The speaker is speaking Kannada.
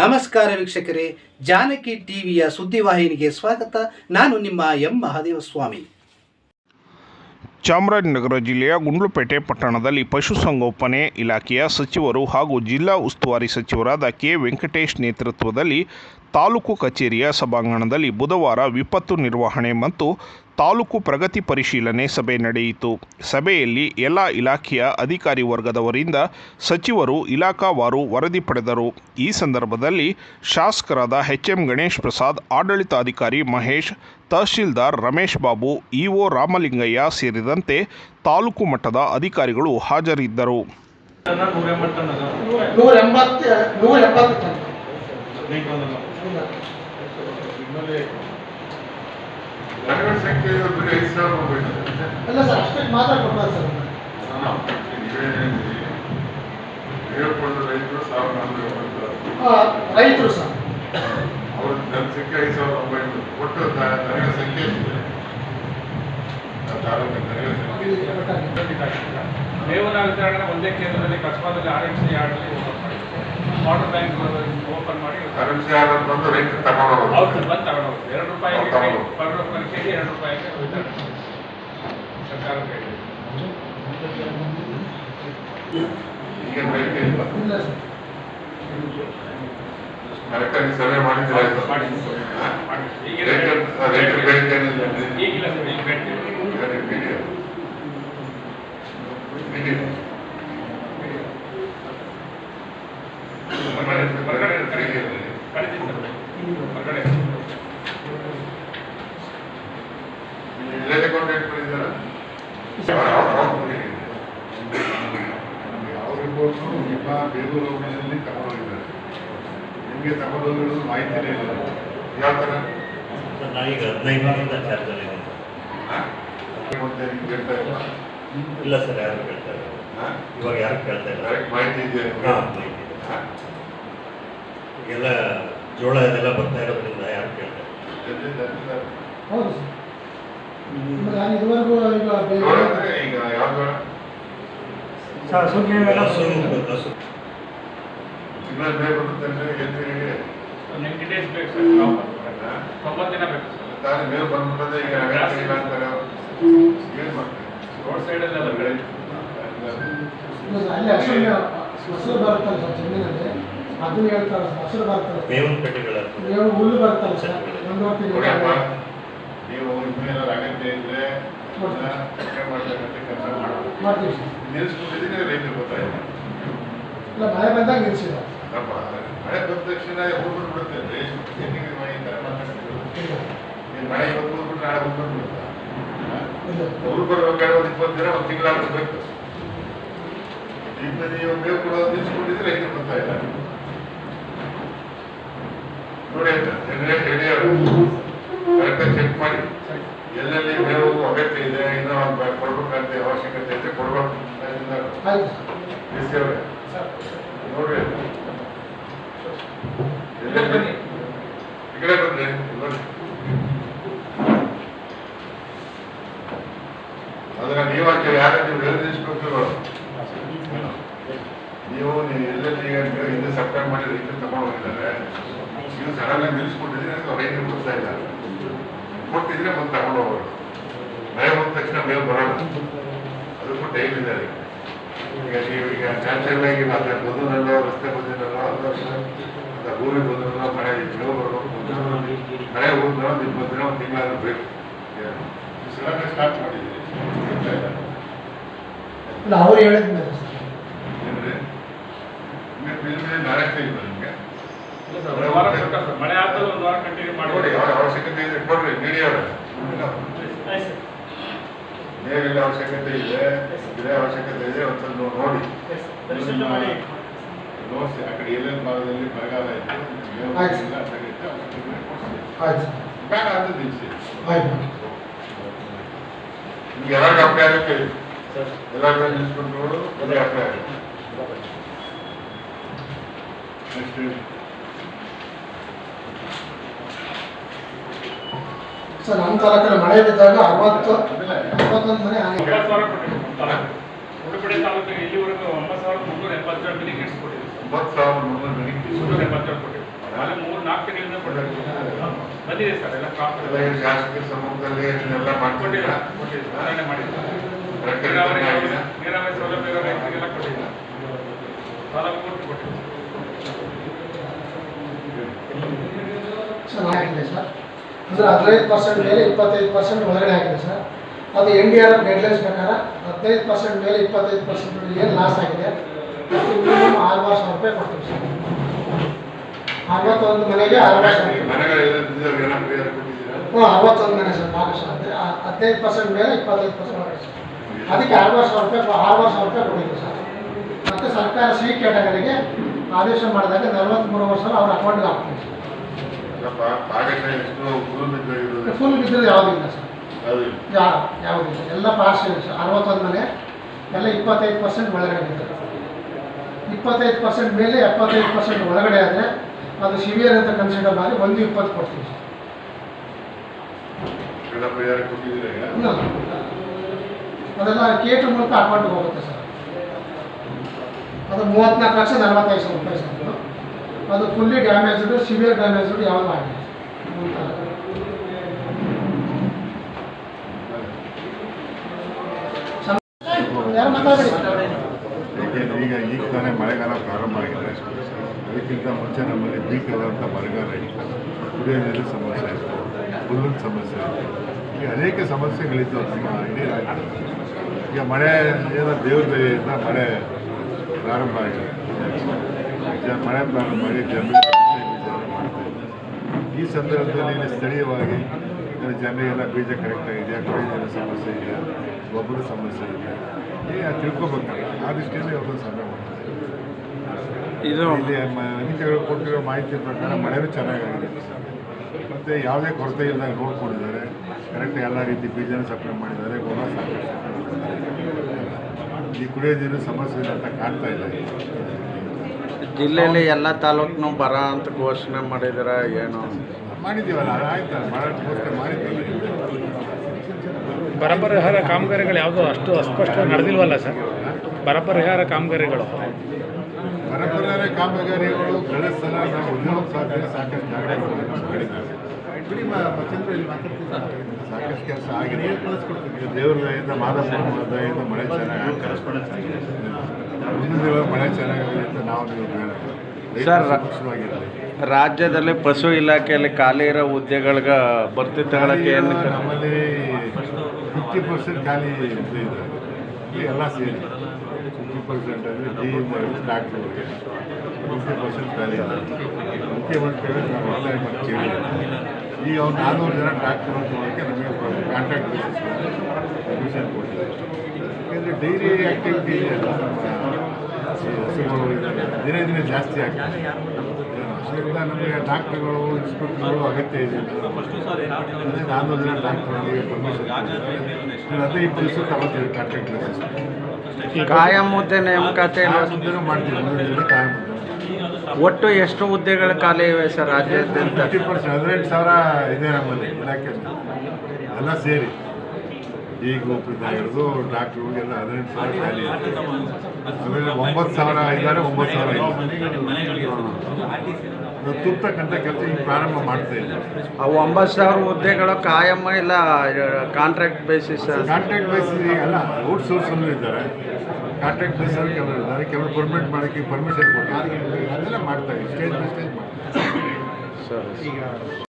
ನಮಸ್ಕಾರ ವೀಕ್ಷಕರೇ, ಜಾನಕಿ ಟಿವಿಯ ಸುದ್ದಿವಾಹಿನಿಗೆ ಸ್ವಾಗತ. ನಾನು ನಿಮ್ಮ ಎಂ. ಮಹಾದೇವ ಸ್ವಾಮಿ ಚಾಮರಾಜನಗರ ಜಿಲ್ಲೆಯ ಗುಂಡ್ಲುಪೇಟೆ ಪಟ್ಟಣದಲ್ಲಿ ಪಶುಸಂಗೋಪನೆ ಇಲಾಖೆಯ ಸಚಿವರು ಹಾಗೂ ಜಿಲ್ಲಾ ಉಸ್ತುವಾರಿ ಸಚಿವರಾದ ಕೆ. ವೆಂಕಟೇಶ್ ನೇತೃತ್ವದಲ್ಲಿ ತಾಲೂಕು ಕಚೇರಿಯ ಸಭಾಂಗಣದಲ್ಲಿ ಬುಧವಾರ ವಿಪತ್ತು ನಿರ್ವಹಣೆ ಮತ್ತು ತಾಲೂಕು ಪ್ರಗತಿ ಪರಿಶೀಲನೆ ಸಭೆ ನಡೆಯಿತು. ಸಭೆಯಲ್ಲಿ ಎಲ್ಲ ಇಲಾಖೆಯ ಅಧಿಕಾರಿ ವರ್ಗದವರಿಂದ ಸಚಿವರು ಇಲಾಖಾವಾರು ವರದಿ ಪಡೆದರು. ಈ ಸಂದರ್ಭದಲ್ಲಿ ಶಾಸಕರಾದ ಎಚ್ ಎಂ ಗಣೇಶ್ ಪ್ರಸಾದ್, ಆಡಳಿತಾಧಿಕಾರಿ ಮಹೇಶ್, ತಹಶೀಲ್ದಾರ್ ರಮೇಶ್ ಬಾಬು, ಇಒ ರಾಮಲಿಂಗಯ್ಯ ಸೇರಿದಂತೆ ತಾಲೂಕು ಮಟ್ಟದ ಅಧಿಕಾರಿಗಳು ಹಾಜರಿದ್ದರು. ಸಂಖ್ಯೆ ಬರೀ ಐದು ಸಾವಿರ ಹೋಗ್ಬೇಕು ಅಲ್ಲ ಸರ್ ಅಷ್ಟಕ್ಕೆ ಮಾತ್ರ ಕೊಡ್ಬಾರ್ದು ಸರ್ ಹೇಳ್ಕೊಂಡು ರೈತರು ರೈತರು ಸರ್. ಅವ್ರ ಸಂಖ್ಯೆ ಐದು ಸಾವಿರದ ಒಂಬೈನೂರು. ಒಟ್ಟು ದ- ದನಗಳ ಸಂಖ್ಯೆ ಎಷ್ಟಿದೆ? ತಾಲೂಕಿನ ದನಗಳ ಸಂಖ್ಯೆ ಮೇವಿನ ವಿತರಣೆ ಒಂದೇ ಕೇಂದ್ರದಲ್ಲಿ ಕಸ್ಬಾದಲ್ಲಿ ಆರ್ ಎಂ ಸಿ ಓಪನ್ ಮಾಡಿ ವಾಟರ್ ಬ್ಯಾಂಕ್ ಓಪನ್ ಮಾಡಿ ಕರೆನ್ಸಿ ಯಾರು ಬಂದು ರೈತರು ಬಂದು ಎರಡು ರೂಪಾಯಿಗೆ ಎರಡು ರೂಪಾಯಿಗೆ ವಿತರಣೆ ಸರ್ಕಾರ ಕೈಲಿ. ಈಗ ರೈತ ಇಲ್ಲ ಇಲ್ಲ ಸರ್ ಕರೆಕ್ಟಾಗಿ ಸರ್ವೆ ಮಾಡಿದ್ರೆ ಆಯ್ತು ಮಾಡಿದ್ವಿ. ಹಾ? ಮಾಡಿದ್ವಿ. ಈಗ ರೈತರು ರೈತರು ಬೇಡಿಕೆ ಏನಿಲ್ಲ ನಿಮ್ಮ ಬೇಲೂರು ಮನೆಯಲ್ಲಿ ತಗೊಂಡೋಗಿದ್ದಾರೆ ನಿಮಗೆ ತಗೊಂಡೋಗಿರೋದು ಮಾಹಿತಿನೇ ಇಲ್ಲ ಯಾವ ಥರ ನಾವೀಗ ಹದಿನೈದರಿಂದ ಚಾರ್ಜಲ್ಲಿ ಹಾ? ಮತ್ತೆ ನಿಮ್ಗೆ ಹೇಳ್ತಾ ಇಲ್ಲ ಇಲ್ಲ ಸರ್ ಯಾರು ಕೇಳ್ತಾ ಇಲ್ಲ ಹಾ? ಇವಾಗ ಯಾರು ಕೇಳ್ತಾ ಇಲ್ಲ ಮಾಹಿತಿ ಇದೆ? ಹಾಂ ಮಾಹಿತಿ ಇದೆ. ಈಗೆಲ್ಲ ಜೋಳ ಇದೆಲ್ಲ ಬರ್ತಾ ಇರೋದ್ರಿಂದ ಯಾರು ಕೇಳ್ತಾ ಇಲ್ಲ? ಹೌದು ಸರ್ ನಾನು ಇದುವರೆಗೂ ಈಗ ಈಗ ಯಾವ ಜೋಳ ಹಸು ಹಸು ತಿಂಗಳ ಬೇರೆ ಬರುತ್ತೆ ಅಂದ್ರೆ ಎಕರೆಗೆ ನೈಂಟಿ ಡೇಸ್ ಬೇಕು ಸರ್ ನಾವು? ತೊಂಬತ್ತು ದಿನ ಬೇಕು ಸರ್. ತಾನೇ ಬಂದ್ಬಿಟ್ಟದೆ ಈಗ ಅಗತ್ಯ ಇಲ್ಲ ಅಂತಾರೆ ಅವ್ರು. ಮಾಡ್ತಾರೆ? ರೋಡ್ ಸೈಡಲ್ಲೆಲ್ಲ ಬೆಳೆ ಸರ್, ಅಲ್ಲಿ ಹಸಿರು ಹಸಿರು ಬರುತ್ತಲ್ಲ ಸರ್ ಜಮೀನಲ್ಲಿ. ಅದನ್ನ ಹೇಳ್ತಾರೆ ಸರ್ ಹಸಿರು ಬರುತ್ತಲ್ಲ. ಸರ್. ಮೇವಿನ ಪೆಟ್ಟಿಗಳ ಹುಲ್ಲು ಬರ್ತಲ್ಲ ಸರ್ ಒಂದು ತಿಂಗಳು ನೀವು ಇನ್ನೇನಾದ್ರು ಅಗತ್ಯ ಇದ್ರೆ ಮಾಡ್ತಕ್ಕಂಥ ಕೆಲಸ ಮಾಡ್ತೀವಿ ನಿಲ್ಲಿಸ್ಬಿಟ್ಟಿದ್ರೆ ರೈತರು ಗೊತ್ತಾಯಿಲ್ಲ ಇಲ್ಲ ಮಳೆ ಬಂದಾಗ ಮಳೆ ಬಂದ ತಕ್ಷಣ ಹೋಗ್ಬಿಟ್ಟು ಬಿಡುತ್ತೆ ಹೆಂಗೆ ಮಳೆ ಈ ಥರ ಮಾತಾಡ್ತಿದ್ರು. ಇಲ್ಲ. ನೀನು ಮಳೆ ಇವತ್ತು ಹೋಗ್ಬಿಟ್ಟು ನಾಳೆ ಹೋಗ್ಬಿಟ್ಟು ಬಿಡುತ್ತಾ ಊರು ಬರ್ಬೇಕಾದ್ರೆ ಒಂದು ಇಪ್ಪತ್ತು ದಿನ ಒಂದು ಕೂಡ ಈಗ ನೀವು ಮೇವು ಕೊಡೋದು ನಿಲ್ಸ್ಕೊಂಡಿದ್ರೆ ರೈತರು ಗೊತ್ತಾಯಿಲ್ಲ ನೋಡಿ ಅಂತ ಆಯ್ತು ಡಿ ಅವರೇ. ನೋಡ್ರಿ. ಬನ್ನಿ. ಈ ಕಡೆ ಬಂದ್ರೆ ನೋಡಿ. ಅದನ್ನ ನೀವು ಹಾಕಿ ಯಾರ ನೀವು ನೀವು ನೀವು ಎಲ್ಲೆಲ್ಲಿ ಈಗ ನೀವು ಹಿಂದೆ ಮಾಡಿ ತಗೊಂಡು ಹೋಗಿದ್ದಾರೆ ನೀವು ಸಡನ್ ಆಗಿ ಗೊತ್ತಾ ಇಲ್ಲ? ಕೊಟ್ಟಿದ್ರೆ ಮತ್ತೆ ತಗೊಂಡು ಹೋಗೋರು ಮಳೆ ಬಂದ ತಕ್ಷಣ ಮೇಲೆ ಬರೋಣ ಅದಕ್ಕೂ ಟೈಮ್ ಇದೆ ಅದಕ್ಕೆ? ಈಗ ಈಗ ನ್ಯಾಚುರಲ್ ಆಗಿ ಮತ್ತೆ ಬದುನಲ್ಲೋ ರಸ್ತೆ ಅಂತ ಅಲ್ಲ ಅಥವಾ ಭೂಮಿ ಬದುನಲ್ಲೋ ಮಳೆ ಬರಬೇಕು. ಮಳೆ ಹೋದ್ರೆ ಒಂದು ಇಪ್ಪತ್ತು ದಿನ ಒಂದು ತಿಂಗಳಾದ್ರೂ ಬೇಕು. ಸಿಲಿಂಡರ್ ಸ್ಟಾರ್ಟ್ ಮಾಡಿದ್ದೀವಿ ಅವ್ರು ಹೇಳಿದ್ಮೇಲೆ ಇಲ್ಲ ನಿಮಗೆ? ಸರ್ ಒಂದು ಸರ್? ಮಳೆ ಆಗ್ತದೆ ಒಂದು ವಾರ ಕಂಟಿನ್ಯೂ ಮಾಡಿ ಅವಶ್ಯಕತೆ ಇದೆ. ಕೊಡ್ರಿ ಮೀಡಿಯಾವ್ರೆ ನೀರಿನ ಅವಶ್ಯಕತೆ ಇದೆ ಇದೇ ಅವಶ್ಯಕತೆ ಇದೆ ಒಂದು ನೋಡಿ. ನೋಡಿ ನೋಡ್ಸಿ ಆ ಕಡೆ ಎಲ್ಲೆಲ್ಲಿ ಭಾಗದಲ್ಲಿ ಬರಗಾಲ. ಆಯ್ತು. ಬೇಡ ಅಂತ ಆಯ್ತು. ನಿಮ್ಗೆ ಆಗುತ್ತೆ ಎಲ್ಲರಿಗೂ ನಿಲ್ಲಿಸ್ಕೊಂಡು ನೋಡು ಅದೇ ಅಪ್ಲೈ ಆಗುತ್ತೆ ನೆಕ್ಸ್ಟ್ ಸರ್ ನಮ್ಮ ತಾಲೂಕಲ್ಲಿ ಮಳೆ ಬಿದ್ದಾಗ ಅರವತ್ತು ಅರವತ್ತೊಂದು ಮನೆ ಕೊಟ್ಟಿದ್ದೀವಿ ತಾಲೂಕು ತಾಲೂಕಿಗೆ ಇಲ್ಲಿವರೆಗೂ ಒಂಬತ್ತು ಸಾವಿರದ ಮುನ್ನೂರ ಎಪ್ಪತ್ತೇಳು ಮನೆಗೆ ಇಡಿಸ್ಕೊಟ್ಟಿದ್ದೀವಿ ಒಂಬತ್ತು ಸಾವಿರದ ಮುನ್ನೂರು ಮನೆಗೆ ಮುನ್ನೂರ ಎಪ್ಪತ್ತೇಳು ಕೊಟ್ಟಿದ್ದೀವಿ ಮೂರು ನಾಲ್ಕು ತಿಂಗಳಿಂದ ಕೊಟ್ಟಿದ್ದೀವಿ ಬಂದಿದೆ ಸರ್ ಎಲ್ಲ ಎಲ್ಲ ಈ ಶಾಸಕರ ಸಮ್ಮುಖದಲ್ಲಿ ಇದನ್ನೆಲ್ಲ ಕೊಟ್ಟಿಲ್ಲ ಮಾಡ್ಕೊಂಡಿಲ್ಲ ಕೊಟ್ಟಿಲ್ಲ ಮಾಡಿಲ್ಲ ನೀರಾವರಿ ಸೌಲಭ್ಯ ರೈತರಿಗೆಲ್ಲ ಕೊಟ್ಟಿಲ್ಲ. ಸಾಲ ಕೊಟ್ಟಿಲ್ಲ. ಸರ್ ಹಾಕಿದೆ ಸರ್. ಅಂದರೆ ಹದಿನೈದು ಪರ್ಸೆಂಟ್ ಮೇಲೆ ಇಪ್ಪತ್ತೈದು ಪರ್ಸೆಂಟ್ ಒಳಗಡೆ ಹಾಕಿದೆ ಸರ್. ಅದು N D R F guidelines ಪ್ರಕಾರ ಹದಿನೈದು ಪರ್ಸೆಂಟ್ ಮೇಲೆ ಇಪ್ಪತ್ತೈದು ಪರ್ಸೆಂಟ್ ಏನು ಲಾಸ್ ಆಗಿದೆ? ಮಿನಿಮಮ್ ಆರು ಸಾವಿರ ರೂಪಾಯಿ ಕೊಡ್ತೀವಿ ಸರ್. ಅರವತ್ತೊಂದು ಮನೆಗೆ ಆರು ಸಾವಿರ ಈ ಮನೆಗಳೆಲ್ಲ ಬಿದ್ದಿದ್ದಾವೆ, ಏನೋ ಪರಿಹಾರ ಕೊಟ್ಟಿದ್ದೀರಾ? ಹ್ಞೂ ಅರವತ್ತೊಂದು ಮನೆ ಸರ್ ಭಾಗಶಃ ಅಂದರೆ ಹದಿನೈದು ಪರ್ಸೆಂಟ್ ಮೇಲೆ ಇಪ್ಪತ್ತೈದು ಪರ್ಸೆಂಟ್ ಆಗಿದೆ ಸರ್. ಅದಕ್ಕೆ ಆರು ಸಾವಿರ ರೂಪಾಯಿ ಆರು ಸಾವಿರ ರೂಪಾಯಿ ಕೊಟ್ಟಿದ್ದೀವಿ ಸರ್. ಮತ್ತು ಸರ್ಕಾರ ಸಿ ಕ್ಯಾಟಗರಿಗೆ ಆದೇಶ ಮಾಡಿದಾಗ ನಲವತ್ತ್ಮೂರು ವರ್ಷ ಅವ್ರ ಅಕೌಂಟ್ಗೆ ಹಾಕ್ತೀವಿ ಫುಲ್ ಬಿದ್ದರೆ ಯಾವುದಿಲ್ಲ ಸರ್. ಯಾವ ಯಾವುದಿಲ್ಲ ಎಲ್ಲ ಸರ್. ಅರವತ್ತೊಂದು ಮನೆ ಎಲ್ಲ ಇಪ್ಪತ್ತೈದು ಪರ್ಸೆಂಟ್ ಒಳಗಡೆ ಬಿದ್ದರು ಇಪ್ಪತ್ತೈದು ಪರ್ಸೆಂಟ್ ಮೇಲೆ ಎಪ್ಪತ್ತೈದು ಪರ್ಸೆಂಟ್ ಒಳಗಡೆ ಆದರೆ ಅದು ಸಿವಿಯರ್ ಅಂತ ಕನ್ಸಿಡರ್ ಮಾಡಿ ಒಂದು ಇಪ್ಪತ್ತು ಕೊಡ್ತೀವಿ ಅದೆಲ್ಲ ಕೇಟ್ ಮೂಲಕ ಅಕೌಂಟ್ಗೆ ಹೋಗುತ್ತೆ ಸರ್. ಅದು ಮೂವತ್ತ್ನಾಲ್ಕು ಲಕ್ಷ ನಲವತ್ತೈದು ಸಾವಿರ ರೂಪಾಯಿ ಸರ್ ಅದು. ಫುಲ್ಲಿ ಡ್ಯಾಮೇಜ್ಡು ಸಿವಿಯರ್ ಡ್ಯಾಮೇಜ್ಡು ಯಾವಾಗ ಆಗಿದೆ ಯಾರು ಮಾತಾಡಬೇಡಿ ಏಕೆಂದರೆ ಈಗ ಈಗ ತಾನೇ ಮಳೆಗಾಲ ಪ್ರಾರಂಭ ಆಗಿದೆ. ಅದಕ್ಕಿಂತ ಮುಂಚೆ ನಮ್ಮಲ್ಲಿ ಭೀಕರವಾದಂಥ ಬರಗಾಲ ಇತ್ತು. ಕುಡಿಯೋ ನೀರಿನ ಸಮಸ್ಯೆ ಇತ್ತು. ಹುಲ್ಲಿನ ಸಮಸ್ಯೆ ಇತ್ತು. ಈಗ ಅನೇಕ ಸಮಸ್ಯೆಗಳಿತ್ತು ನಮ್ಮ ಇಡೀ ರಾಜ್ಯ. ಈಗ ಮಳೆ, ಏನೋ ದೇವ್ರ ದಯೆಯಿಂದ ಮಳೆ ಪ್ರಾರಂಭ ಆಗಿದೆ. ಮಳೆ ಪ್ರಾರಂಭ ಆಗಿ ಇದ್ದಾರೆ. ಈ ಸಂದರ್ಭದಲ್ಲಿ ಸ್ಥಳೀಯವಾಗಿ ಇಲ್ಲಿ ಜನರಿಗೆಲ್ಲ ಬೀಜ ಕರೆಕ್ಟಾಗಿ ಇದೆಯಾ ಕುಡಿಯೋ ನೀರಿನ ಸಮಸ್ಯೆ ಇದೆಯಾ ಗೊಬ್ಬರದ ಸಮಸ್ಯೆ ಇದೆ. ಏ ಅದು ತಿಳ್ಕೊಬೇಕಲ್ಲ. ಆ ದೃಷ್ಟಿಯಲ್ಲಿ ಸಭೆ ಮಾಡ್ತಾರೆ. ಇದು ಇಲ್ಲಿ ಕೊಟ್ಟಿರೋ ಮಾಹಿತಿ ಪ್ರಕಾರ ಮಳೆನೂ ಚೆನ್ನಾಗಾಗಿದೆ. ಮತ್ತು ಯಾವುದೇ ಕೊರತೆ ಇಲ್ಲದಾಗ ನೋಡ್ಕೊಂಡಿದ್ದಾರೆ ಕರೆಕ್ಟ್ ಎಲ್ಲ ರೀತಿ ಬೀಜನ ಸಪ್ಲೈ ಮಾಡಿದ್ದಾರೆ ಗೊಬ್ಬರ ಸಪ್ಲೈ. ಈ ಕುಡಿಯೋ ನೀರಿನ ಸಮಸ್ಯೆ ಇದೆ ಅಂತ ಕಾಣ್ತಾ ಇಲ್ಲ ಜಿಲ್ಲೆಯಲ್ಲಿ ಎಲ್ಲ ತಾಲೂಕ್ನು ಬರ ಅಂತ ಘೋಷಣೆ ಮಾಡಿದಾರ ಏನು? ಮಾಡಿದ್ದೀವಲ್ಲ ಆಯ್ತಲ್ಲ ಮಾಡಿದ್ದೀವಿ ಬರ ಪರಿಹಾರ ಕಾಮಗಾರಿಗಳು ಯಾವುದೋ ಅಷ್ಟು ಅಸ್ಪಷ್ಟವಾಗಿ ನಡೆದಿಲ್ವಲ್ಲ ಸರ್? ಬರ ಪರಿಹಾರ ಕಾಮಗಾರಿಗಳು. ಪರಂಪರೆ ಕಾಮಗಾರಿಗಳು ಕಳೆದ ಸಲ ನಾವು ಉದ್ಯೋಗ ಸಾಧ್ಯತೆ ಸಾಕಷ್ಟು ಸಾಕಷ್ಟು ಕೆಲಸ ಆಗಿದೆ. ದೇವ್ರ ದಯೆಯಿಂದ ಮಳೆ ಚೆನ್ನಾಗಿ. ಮುಂದಿನ ಮಳೆ ಚೆನ್ನಾಗಿದೆ ಅಂತ ನಾವು ನೀವು ಸರ್. ರಾಜ್ಯದಲ್ಲಿ ಪಶು ಇಲಾಖೆಯಲ್ಲಿ ಖಾಲಿ ಇರೋ ಹುದ್ದೆಗಳಿಗೆ ಭರ್ತಿ ತಗೊಳಕ್ಕೆ ಏನು? ನಮ್ಮಲ್ಲಿ ಫಿಫ್ಟಿ ಪರ್ಸೆಂಟ್ ಖಾಲಿ ಹುದ್ದೆ ಇದೆ. ಎಲ್ಲ ಸೇರಿ ಫಿಫ್ಟಿ ಪರ್ಸೆಂಟ್ ಅಂದರೆ ಡಿ ಡಾಕ್ಟ್ರಿಗೆ ಫಿಫ್ಟಿ ಪರ್ಸೆಂಟ್ ಖಾಲಿ ಇದೆ. ಮುಖ್ಯಮಂತ್ರಿಗಳು ನಾವು ಒತ್ತಾಯ ಮಾಡಿ ಕೇಳಿದ್ದೀವಿ. ಈಗ ಅವ್ರು ನಾನ್ನೂರು ಜನ ಡಾಕ್ಟರ್ ಅಂತ ನಮಗೆ ಕಾಂಟ್ರಾಕ್ಟ್ ಬೇಸಿಸ್ ಅಡ್ಮಿಷನ್ ಕೊಟ್ಟಿದ್ದಾರೆ. ಯಾಕೆಂದರೆ ಡೈಲಿ ಆ್ಯಕ್ಟಿವಿಟಿ ಇದೆ ದಿನೇ ದಿನೇ ಜಾಸ್ತಿ ಆಗ್ತದೆ ಅದರಿಂದ ನಮಗೆ ಡಾಕ್ಟರ್ಗಳು ಇನ್ಸ್ಪೆಕ್ಟರ್ಗಳು ಅಗತ್ಯ ಇದೆ. ಡಾಕ್ಟರ್ಗಳಿಗೆ ಪರ್ಮಿಷನ್ ಅದೇ ಇಪ್ಪತ್ತು ದಿವಸ ಕಾಯಂ ಹುದ್ದೆ ನೇಮಕಾತಿ ಮಾಡ್ತೀವಿ ದಿನ ಕಾಯಂ ಒಟ್ಟು ಎಷ್ಟು ಹುದ್ದೆಗಳ ಖಾಲಿ ಇವೆ ಸರ್ ರಾಜ್ಯಾದ್ಯಂತ ಫಿಫ್ಟಿ ಪರ್ಸೆಂಟ್ ಹದಿನೆಂಟು ಸಾವಿರ ಇದೆ ನಮ್ಮಲ್ಲಿ ಎಲ್ಲ ಸೇರಿ. ಈ ಗ್ರೂಪಿಂದ ಹಿಡಿದು ಡಾಕ್ಟ್ರುಗಳಿಗೆಲ್ಲ ಹದಿನೆಂಟು ಸಾವಿರ ಖಾಲಿ ಆಮೇಲೆ ಒಂಬತ್ತು ಸಾವಿರ ಇದ್ದಾರೆ ಒಂಬತ್ತು ಸಾವಿರ ಇಲ್ಲ ತುರ್ತಕ್ಕಂಥ ಕೆಲಸ ಈಗ ಪ್ರಾರಂಭ ಮಾಡ್ತಾ ಇಲ್ಲ. ಅವು ಒಂಬತ್ತು ಸಾವಿರ ಹುದ್ದೆಗಳು ಕಾಯಂ ಇಲ್ಲ ಕಾಂಟ್ರಾಕ್ಟ್ ಬೇಸಿಸ್ ಕಾಂಟ್ರಾಕ್ಟ್ ಬೇಸಿಸ್ ಅಲ್ಲ ಔಟ್ ಸೋರ್ಸಲ್ಲೂ ಇದ್ದಾರೆ. ಕಾಂಟ್ರಾಕ್ಟ್ ಬೇಸಲ್ಲಿ ಕೆಲವರು ಇದ್ದಾರೆ. ಕೆಲವರು ಪರ್ಮಿಟ್ ಮಾಡೋಕ್ಕೆ ಪರ್ಮಿಷನ್ ಕೊಟ್ಟು ಅದೆಲ್ಲ ಮಾಡ್ತಾರೆ ಸ್ಟೇಜ್ ಬೈ ಸ್ಟೇಜ್ ಸರ್ ಸರಿ.